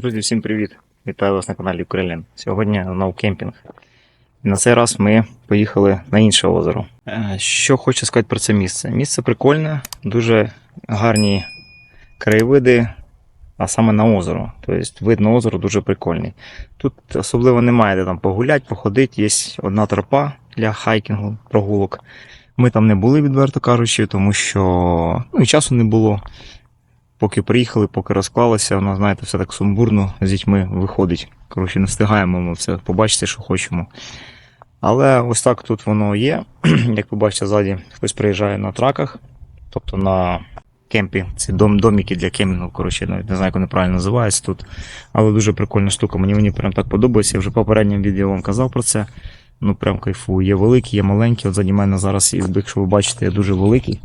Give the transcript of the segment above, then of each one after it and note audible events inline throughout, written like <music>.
Друзі, всім привіт! Вітаю вас на каналі Крилін. Сьогодні знову кемпінг. І на цей раз ми поїхали на інше озеро. Е, Що хочу сказати про це місце? Місце прикольне, дуже гарні краєвиди, а саме на озеро. Тобто вид на озеро дуже прикольний. Тут особливо немає де там погуляти, походити. Є одна тропа для хайкінгу, прогулок. Ми там не були, відверто кажучи, тому що ну, і часу не було. Поки приїхали, поки розклалося, воно, знаєте, все так сумбурно з дітьми виходить. Коротше, не встигаємо ми все побачити, що хочемо. Але ось так тут воно є. <clears throat> Як ви бачите, ззаді хтось приїжджає на траках, тобто на кемпі. Це дом, доміки для кемпінгу, коротше, навіть не знаю, як вони правильно називаються тут. Але дуже прикольна штука. Мені мені прям так подобається. Я вже в попередньому відео вам казав про це. Ну прям кайфую. Є великі, є маленькі. От заді мене зараз, якщо ви бачите, є дуже великий.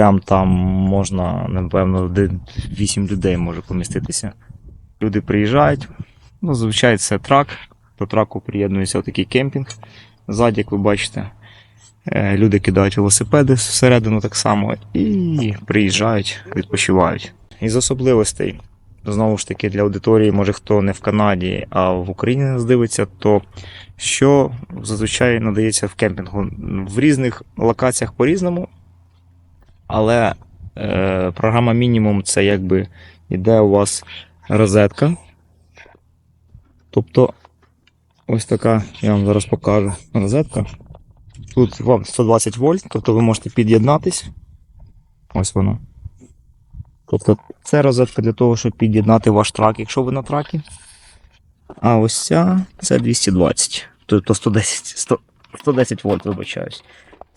Прям там можна, напевно, 8 людей може поміститися. Люди приїжджають. Ну, зазвичай це трак. До траку приєднується отакий кемпінг. Ззаді, як ви бачите, е, люди кидають велосипеди всередину так само і приїжджають, відпочивають. Із особливостей, знову ж таки, для аудиторії, може хто не в Канаді, а в Україні нас дивиться, то що зазвичай надається в кемпінгу в різних локаціях по-різному. Але е, програма мінімум це якби іде у вас розетка. Тобто, ось така, я вам зараз покажу розетка. Тут вам 120 вольт, тобто ви можете під'єднатись. Ось вона. Тобто, це розетка для того, щоб під'єднати ваш трак, якщо ви на тракі. А ось ця це 220. Тобто 110, 100, 110 вольт, вибачаюсь.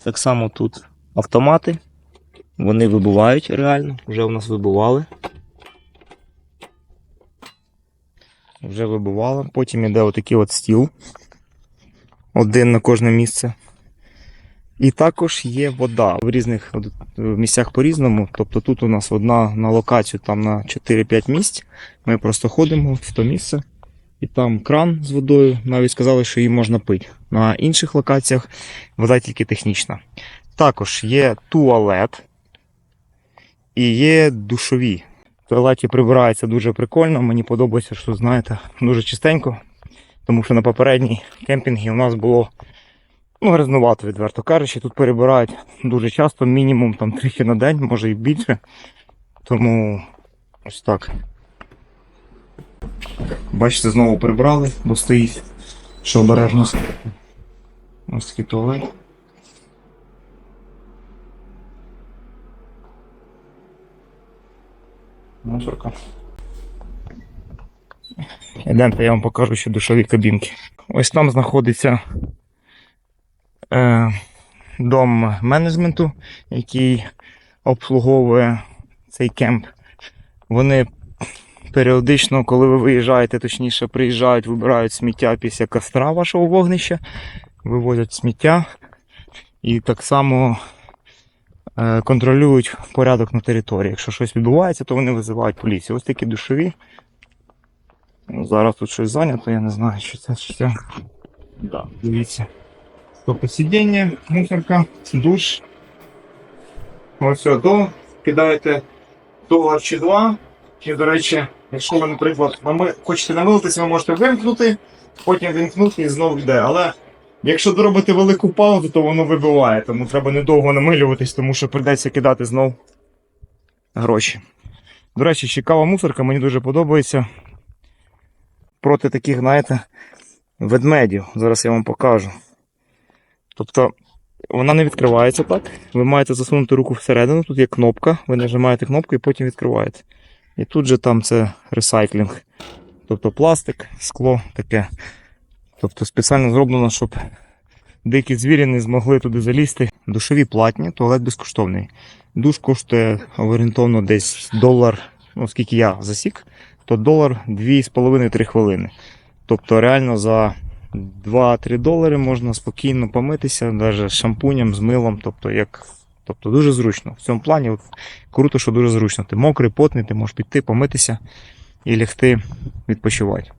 Так само тут автомати. Вони вибувають реально, вже у нас вибували. Вже вибували. Потім іде отакий от стіл. Один на кожне місце. І також є вода в різних місцях по-різному. Тобто тут у нас одна на локацію там на 4-5 місць. Ми просто ходимо в то місце. І там кран з водою. Навіть сказали, що її можна пити. На інших локаціях вода тільки технічна. Також є туалет і є душові. В туалеті прибирається дуже прикольно. Мені подобається, що знаєте, дуже чистенько. Тому що на попередній кемпінгі у нас було ну, грязнувато, відверто кажучи. Тут перебирають дуже часто, мінімум там тричі на день, може і більше. Тому ось так. Бачите, знову прибрали, бо стоїть, що обережно. Ось такий туалет. Мусорка. Ідемте, я вам покажу ще душові кабінки. Ось там знаходиться е, дом менеджменту, який обслуговує цей кемп. Вони періодично, коли ви виїжджаєте, точніше приїжджають, вибирають сміття після костра вашого вогнища, вивозять сміття і так само контролюють порядок на території. Якщо щось відбувається, то вони визивають поліцію. Ось такі душові. Ну, Зараз тут щось зайнято, я не знаю, що це чи це. Да, дивіться. Тобто сидіння, мусорка, душ. Ось все, то кидаєте долар чи два. І, до речі, якщо ви, наприклад, хочете намилитися, ви можете вимкнути, потім вимкнути і знову йде. Але якщо доробити велику паузу, то воно вибиває, тому треба недовго намилюватись, тому що прийдеться кидати знов гроші. До речі, цікава мусорка, мені дуже подобається. Проти таких, знаєте, ведмедів. Зараз я вам покажу. Тобто вона не відкривається так. Ви маєте засунути руку всередину, тут є кнопка, ви нажимаєте кнопку і потім відкриваєте. І тут же там це ресайклінг. Тобто пластик, скло таке. Тобто спеціально зроблено, щоб дикі звірі не змогли туди залізти. Душові платні, туалет безкоштовний. Душ коштує орієнтовно десь долар, ну скільки я засік, то долар 2,5-3 хвилини. Тобто реально за 2-3 долари можна спокійно помитися, навіть шампунем, з милом, тобто як Тобто дуже зручно. В цьому плані от, круто, що дуже зручно. Ти мокрий, потний, ти можеш піти, помитися і лягти відпочивати.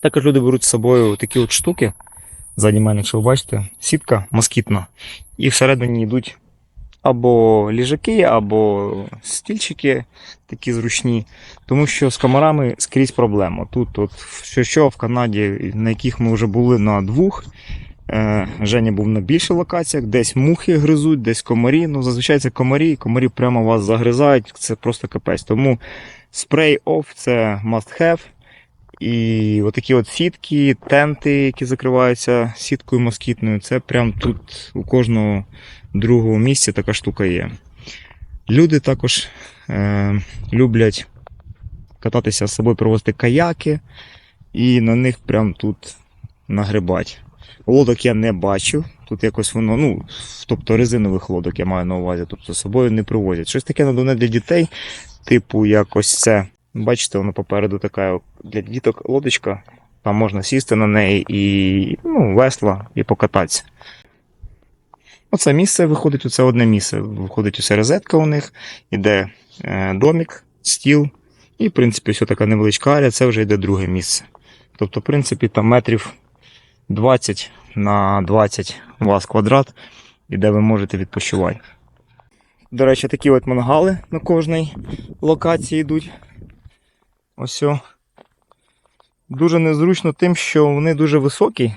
Також люди беруть з собою такі от штуки. Ззаді мене, якщо ви бачите, сітка москітна. І всередині йдуть або ліжаки, або стільчики такі зручні. Тому що з комарами скрізь проблема. Тут, от, що, що в Канаді, на яких ми вже були на двох. Е, Женя був на більших локаціях, десь мухи гризуть, десь комарі. Ну, зазвичай це комарі, комарі прямо вас загризають, це просто капець. Тому спрей off це must have. І отакі от сітки, тенти, які закриваються сіткою москітною, це прям тут у кожного другого місця така штука є. Люди також е, люблять кататися з собою, провозити каяки, і на них прям тут нагрибать. Лодок я не бачив. Тут якось воно, ну, тобто резинових лодок я маю на увазі, тобто з собою не привозять. Щось таке надувне для дітей, типу якось це. Бачите, воно попереду така для діток лодочка. Там можна сісти на неї і ну, весла і покататися. Оце місце виходить, оце одне місце. Виходить усе розетка у них, іде е, домік, стіл, і, в принципі, все така невеличка арія, це вже йде друге місце. Тобто, в принципі, там метрів 20 на 20 у вас квадрат, і де ви можете відпочивати. До речі, такі от мангали на кожній локації йдуть. Ось. Дуже незручно тим, що вони дуже високі.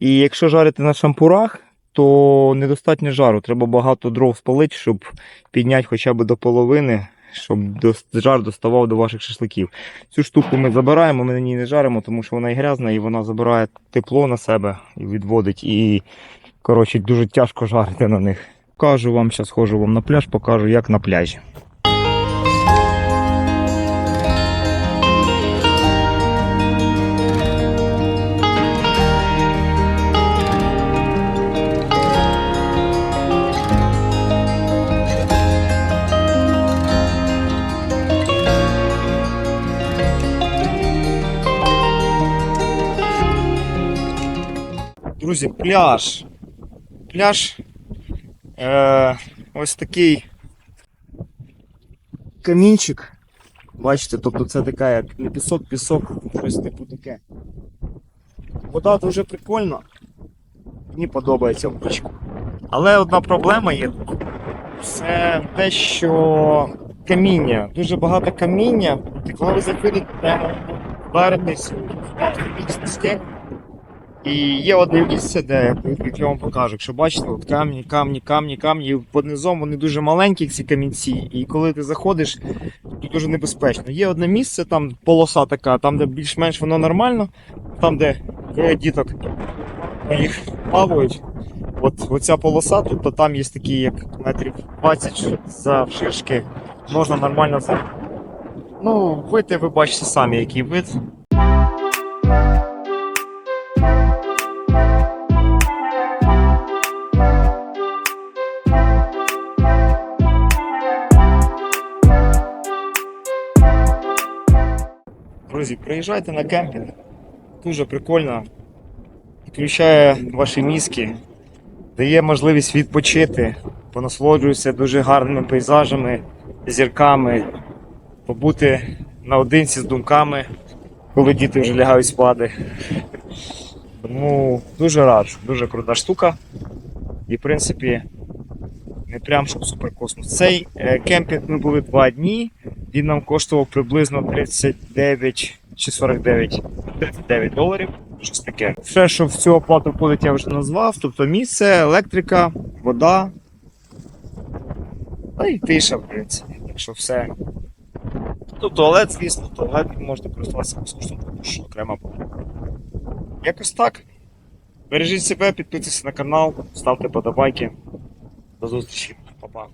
І якщо жарити на шампурах, то недостатньо жару. Треба багато дров спалити, щоб підняти хоча б до половини, щоб жар доставав до ваших шашликів. Цю штуку ми забираємо, ми на ній не жаримо, тому що вона і грязна, і вона забирає тепло на себе і відводить. І коротше, дуже тяжко жарити на них. Покажу вам, зараз ходжу вам на пляж, покажу, як на пляжі. Друзі, пляж. Пляж. Е, ось такий камінчик. Бачите, тобто це така як не пісок, пісок, щось типу таке. Вода дуже прикольна. Мені подобається річку. Але одна проблема є. Це те, що каміння. Дуже багато каміння. Коли ви заходите, вдаритесь в бічний стек, і є одне місце, де я вам покажу. Якщо бачите, от камні, камні, камні, камні, і низом вони дуже маленькі, ці камінці. І коли ти заходиш, тут дуже небезпечно. Є одне місце, там полоса така, там, де більш-менш воно нормально, там, де діток їх плавають. От оця полоса, тобто там є такі, як метрів 20 завширшки, можна нормально. Ну, вийти ви бачите самі, який вид. Друзі, приїжджайте на кемпінг. Дуже прикольно. Включає ваші мізки, дає можливість відпочити, понасолоджуюся дуже гарними пейзажами, зірками, побути наодинці з думками, коли діти вже лягають спати. Тому дуже раджу, дуже крута штука. І в принципі, не прям щоб суперкосмос. Цей е, кемпінг ми були два дні. Він нам коштував приблизно 39 чи 49 39 доларів. Щось таке. Все, що в цю оплату входить, я вже назвав. Тобто місце, електрика, вода. Та й тиша, в принципі. Якщо все. Тут туалет, звісно, туалет можете користуватися безкоштовно, тому що окрема плата. Якось так. Бережіть себе, підписуйтесь на канал, ставте подобайки. До зустрічі, Па-па.